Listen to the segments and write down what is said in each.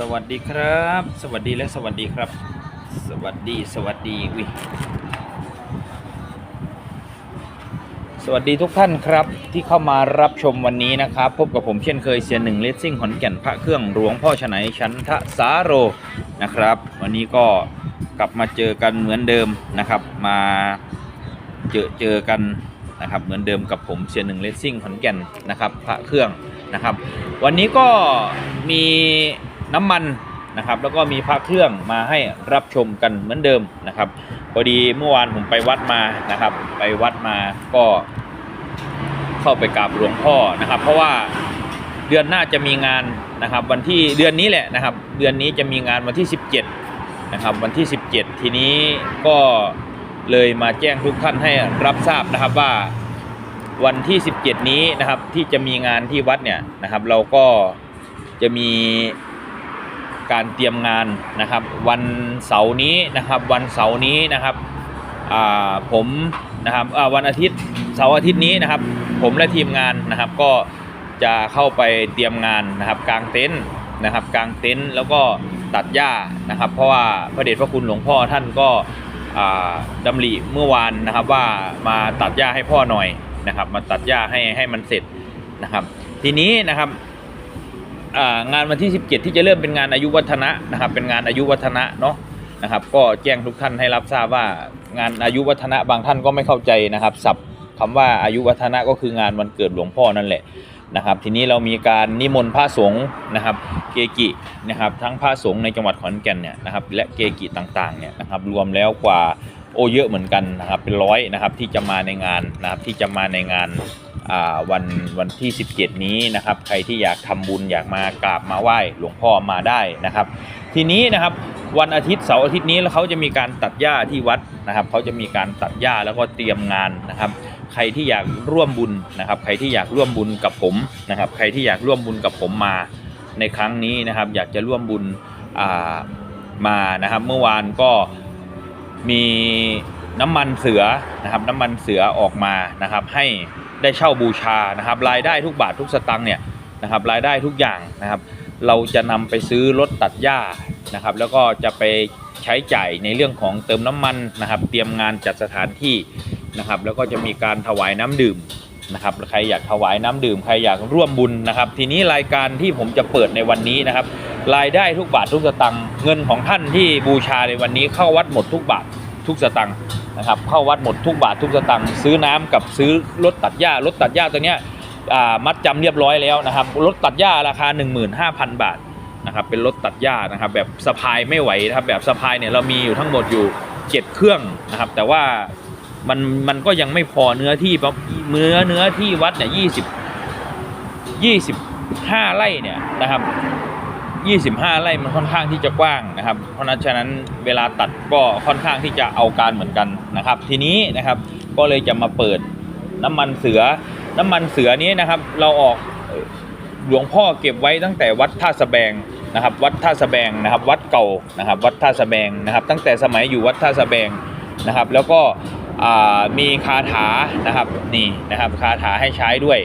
สวัสดีครับ สวัสดีและสวัสดีครับ สวัสดีสวัสดีวิสวัสดีทุกท่านครับที่เข้ามารับชมวันนี้นะครับ พบกับผมเช่นเคยเสียหนึ่งเลสซิ่งขอนแก่นพระเครื่องหลวงพ่อฉไนชั้นทะสาโรนะครับ วันนี้ก็กลับมาเจอกันเหมือนเดิมนะครับ มาเจอเจอกันนะครับเหมือนเดิมกับผมเสียหนึ่งเลสซิ่งขอนแก่นนะครับ พระเครื่องนะครับ วันนี้ก็มี น้ำมันนะครับ แล้วก็มีพระเครื่องมาให้รับชมกันเหมือนเดิมนะครับ พอดีเมื่อวานผมไปวัดมานะครับ ไปวัดมาก็เข้าไปกราบหลวงพ่อนะครับ เพราะว่าเดือนหน้าจะมีงานนะครับ วันที่เดือนนี้แหละนะครับ เดือนนี้จะมีงานวันที่ 17นะครับ วันที่ 17 ทีนี้ก็เลยมาแจ้งทุกท่านให้รับทราบนะครับว่าวันที่ 17 นี้นะครับที่จะมีงานที่วัดเนี่ยนะครับ เราก็จะมี การเตรียมงานนะครับ วันเสาร์นี้นะครับวันเสาร์นี้นะครับผมนะครับวันอาทิตย์เสาร์อาทิตย์นี้นะครับ ผมและทีมงานนะครับก็จะเข้าไปเตรียมงานนะครับกางเต็นท์นะครับกางเต็นท์แล้วก็ตัดหญ้านะครับ เพราะว่าพระเดชพระคุณหลวงพ่อท่านก็อ่าดำริเมื่อวานนะครับว่ามาตัดหญ้าให้พ่อหน่อยนะครับ มาตัดหญ้าให้ให้มันเสร็จนะครับ ทีนี้นะครับ งานวันที่ 17 ที่จะเริ่มเป็นงานอายุวัฒนะนะครับเป็นงานอายุวัฒนะเนาะนะครับก็แจ้งทุกท่านให้รับทราบว่างานอายุวัฒนะบางท่านก็ไม่เข้าใจนะครับศัพท์คำว่าอายุวัฒนะก็คืองานวันเกิดหลวงพ่อนั่นแหละนะครับทีนี้เรามีการนิมนต์พระสงฆ์นะครับเกกินะครับทั้งพระสงฆ์ในจังหวัดขอนแก่นเนี่ยนะครับและเกกิต่างๆเนี่ยนะครับรวมแล้วกว่าโอเยอะเหมือนกันนะครับเป็นร้อยนะครับที่จะมาในงานนะครับที่จะมาในงาน วันวันที่ 17 นี้นะครับ ใครที่อยากทำบุญอยากมากราบมาไหว้หลวงพ่อมาได้นะครับ ทีนี้นะครับวันอาทิตย์เสาร์อาทิตย์นี้แล้วเขาจะมีการตัดหญ้าที่วัดนะครับเขาจะมีการตัดหญ้าแล้วก็เตรียมงานนะครับ ใครที่อยากร่วมบุญนะครับ ใครที่อยากร่วมบุญกับผมนะครับ ใครที่อยากร่วมบุญกับผมมาในครั้งนี้นะครับ อยากจะร่วมบุญามานะครับ เมื่อวานก็มีน้ำมันเสือนะครับ น้ำมันเสือออกมานะครับให้ ได้เช่าบูชานะครับ รายได้ทุกบาททุกสตังค์เนี่ยนะครับรายได้ทุกอย่างนะครับ เราจะนำไปซื้อรถตัดหญ้านะครับ แล้วก็จะไปใช้จ่ายในเรื่องของเติมน้ำมันนะครับ เตรียมงานจัดสถานที่นะครับ แล้วก็จะมีการถวายน้ำดื่มนะครับใครอยากถวายน้ำดื่มใครอยากร่วมบุญนะครับ ทีนี้รายการที่ผมจะเปิดในวันนี้นะครับ รายได้ทุกบาททุกสตังค์เงินของท่านที่บูชาในวันนี้เข้าวัดหมดทุกบาท ทุกสตังค์นะครับเข้าวัดหมดทุกบาททุกสตังค์ซื้อน้ำกับซื้อรถตัดหญ้ารถตัดหญ้าตัวเนี้ยมัดจำเรียบร้อยแล้วนะครับรถตัดหญ้าราคา 15,000 บาทนะครับเป็นรถตัดหญ้านะครับแบบสะพายไม่ไหวนะครับแบบสะพายเนี่ยเรามีอยู่ทั้งหมดอยู่7เครื่องนะครับ แต่ว่ามันมันก็ยังไม่พอเนื้อที่เพราะเนื้อเนื้อที่วัดเนี่ยยี่สิบยี่สิบห้าไร่เนี่ยนะครับ 25 ไร่มันค่อนข้างที่จะกว้างนะครับ เพราะฉะนั้นเวลาตัดก็ค่อนข้างที่จะเอาการเหมือนกันนะครับ ทีนี้นะครับก็เลยจะมาเปิดน้ำมันเสือ น้ำมันเสือนี้นะครับ เราออกหลวงพ่อเก็บไว้ตั้งแต่วัดท่าสะแบงนะครับ วัดท่าสะแบงนะครับ วัดเก่านะครับ วัดท่าสะแบงนะครับ ตั้งแต่สมัยอยู่วัดท่าสะแบงนะครับ แล้วก็มีคาถานะครับนี่นะครับคาถาให้ใช้ด้วย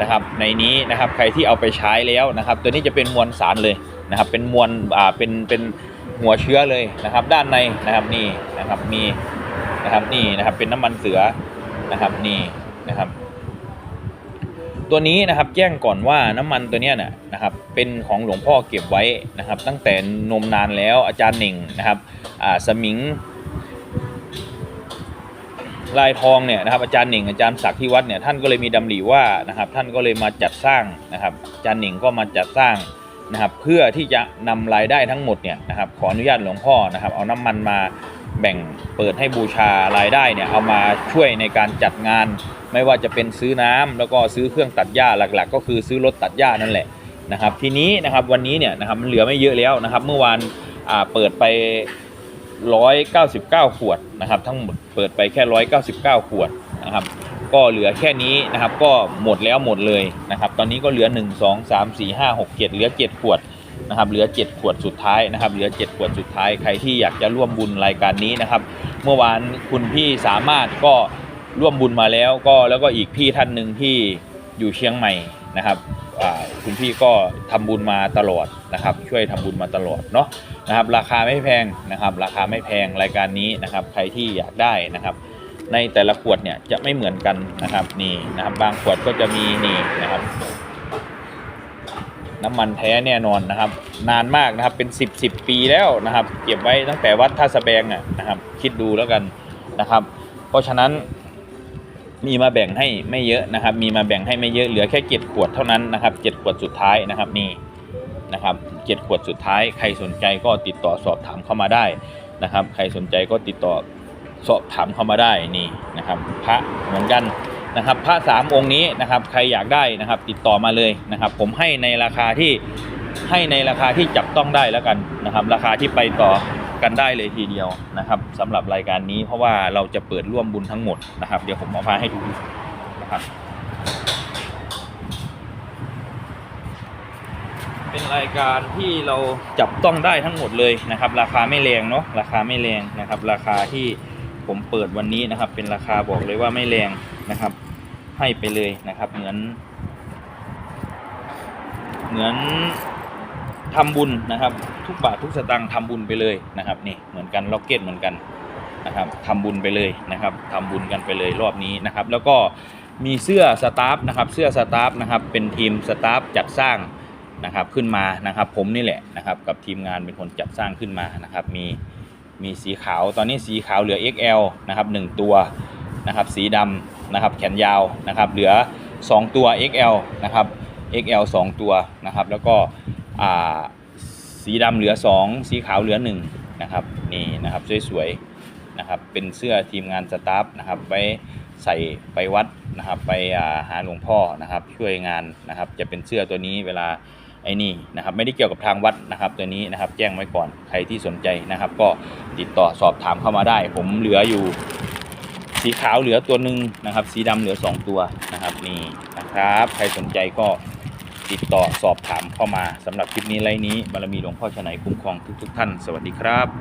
นะครับในนี้นะครับใครที่เอาไปใช้แล้วนะครับ ตัวนี้จะเป็นมวลสารเลยนะครับ เป็นมวลอ่าเป็นเป็นหัวเชื้อเลยนะครับ ด้านในนะครับนี่นะครับมีนะครับนี่นะครับเป็นน้ำมันเสือนะครับนี่นะครับ ตัวนี้นะครับแจ้งก่อนว่าน้ำมันตัวเนี้ยนะนะครับ เป็นของหลวงพ่อเก็บไว้นะครับ ตั้งแต่นมนานแล้วอาจารย์หนึ่งนะครับอ่าสมิง ลายทองเนี่ยนะครับอาจารย์หนิงอาจารย์ศักดิ์ที่วัดเนี่ยท่านก็เลยมีดำริว่านะครับท่านก็เลยมาจัดสร้างนะครับอาจารย์หนิงก็มาจัดสร้างนะครับเพื่อที่จะนำรายได้ทั้งหมดเนี่ยนะครับขออนุญาตหลวงพ่อนะครับเอาน้ำมันมาแบ่งเปิดให้บูชารายได้เนี่ยเอามาช่วยในการจัดงาน ไม่ว่าจะเป็นซื้อน้ำแล้วก็ซื้อเครื่องตัดหญ้าหลัก ๆ ก็คือซื้อรถตัดหญ้านั่นแหละนะครับทีนี้นะครับวันนี้เนี่ยนะครับมันเหลือไม่เยอะแล้วนะครับเมื่อวานเปิดไป 199 ขวดนะครับทั้งหมดเปิดไปแค่ 199 ขวดนะครับก็เหลือแค่นี้นะครับก็หมดแล้วหมดเลยนะครับตอนนี้ก็เหลือ 1 2 3 4 5 6 7 เหลือ 7 ขวดนะครับเหลือ 7 ขวดสุดท้ายนะครับเหลือ 7 ขวดสุดท้ายใครที่อยากจะร่วมบุญรายการนี้นะครับเมื่อวานคุณพี่สามารถก็ร่วมบุญมาแล้วก็แล้วก็อีกพี่ท่านหนึ่งที่อยู่เชียงใหม่นะครับ คุณพี่ก็ทำบุญมาตลอดนะครับ ช่วยทำบุญมาตลอดเนาะนะครับ ราคาไม่แพงนะครับ ราคาไม่แพงรายการนี้นะครับ ใครที่อยากได้นะครับ ในแต่ละขวดเนี่ยจะไม่เหมือนกันนะครับนี่นะครับบางขวดก็จะมีนี่นะครับ น้ำมันแท้แน่นอนนะครับ นานมากนะครับเป็น 10บสปีแล้วนะครับ เก็บไว้ตั้งแต่วัดท่าสะแบงอะนะครับ คิดดูแล้วกันนะครับ เพราะฉะนั้น มีมาแบ่งให้ไม่เยอะนะครับ มีมาแบ่งให้ไม่เยอะเหลือแค่เจ็ดขวดเท่านั้นนะครับเจ็ดขวดสุดท้ายนะครับนี่นะครับเจ็ดขวดสุดท้าย ใครสนใจก็ติดต่อสอบถามเข้ามาได้นะครับ ใครสนใจก็ติดต่อสอบถามเข้ามาได้นี่นะครับ พระเหมือนกันนะครับ พระสามองค์นี้นะครับใครอยากได้นะครับ ติดต่อมาเลยนะครับ ผมให้ในราคาที่ให้ในราคาที่จับต้องได้แล้วกันนะครับ ราคาที่ไปต่อ กันได้เลยทีเดียวนะครับสำหรับรายการนี้เพราะว่าเราจะเปิดร่วมบุญทั้งหมดนะครับ เดี๋ยวผมเอาพาให้ดูนะครับเป็นรายการที่เราจับต้องได้ทั้งหมดเลยนะครับ ราคาไม่แรงเนาะราคาไม่แรงนะครับ ราคาที่ผมเปิดวันนี้นะครับ เป็นราคาบอกเลยว่าไม่แรงนะครับ ให้ไปเลยนะครับ เหมือน เหมือน ทำบุญนะครับ ทุกบาททุกสตางค์ทำบุญไปเลยนะครับนี่เหมือนกันล็อกเก็ตเหมือนกันนะครับทำบุญไปเลยนะครับทำบุญกันไปเลยรอบนี้นะครับ แล้วก็มีเสื้อสตาฟนะครับเสื้อสตาฟนะครับเป็นทีมสตาฟจัดสร้างนะครับขึ้นมานะครับ ผมนี่แหละนะครับกับทีมงานเป็นคนจัดสร้างขึ้นมานะครับ มีมีสีขาวตอนนี้สีขาวเหลือ XL นะครับ1ตัวนะครับสีดำนะครับแขนยาวนะครับเหลือ 2 ตัว XL นะครับ XL 2 ตัวนะครับ แล้วก็ สีดำเหลือ 2 สีขาวเหลือ1นะครับนี่นะครับสวยๆนะครับเป็นเสื้อทีมงานสตาฟนะครับไว้ใส่ไปวัดนะครับไปาหาหลวงพ่อนะครับช่วยงานนะครับจะเป็นเสื้อตัวนี้เวลาไอ้นี่นะครับไม่ได้เกี่ยวกับทางวัดนะครับตัวนี้นะครับแจ้งไว้ก่อนใครที่สนใจนะครับ ก็ติดต่อสอบถามเข้ามาได้ ผมเหลืออยู่ สีขาวเหลือตัวหนึ่งนะครับ สีดำเหลือ 2 ตัวนะครับนี่นะครับ ใครสนใจก็ ติดต่อสอบถามเข้ามาสำหรับคลิปนี้ไลน์นี้บารมีหลวงพ่อชนัยคุ้มครองทุกๆท่าน สวัสดีครับ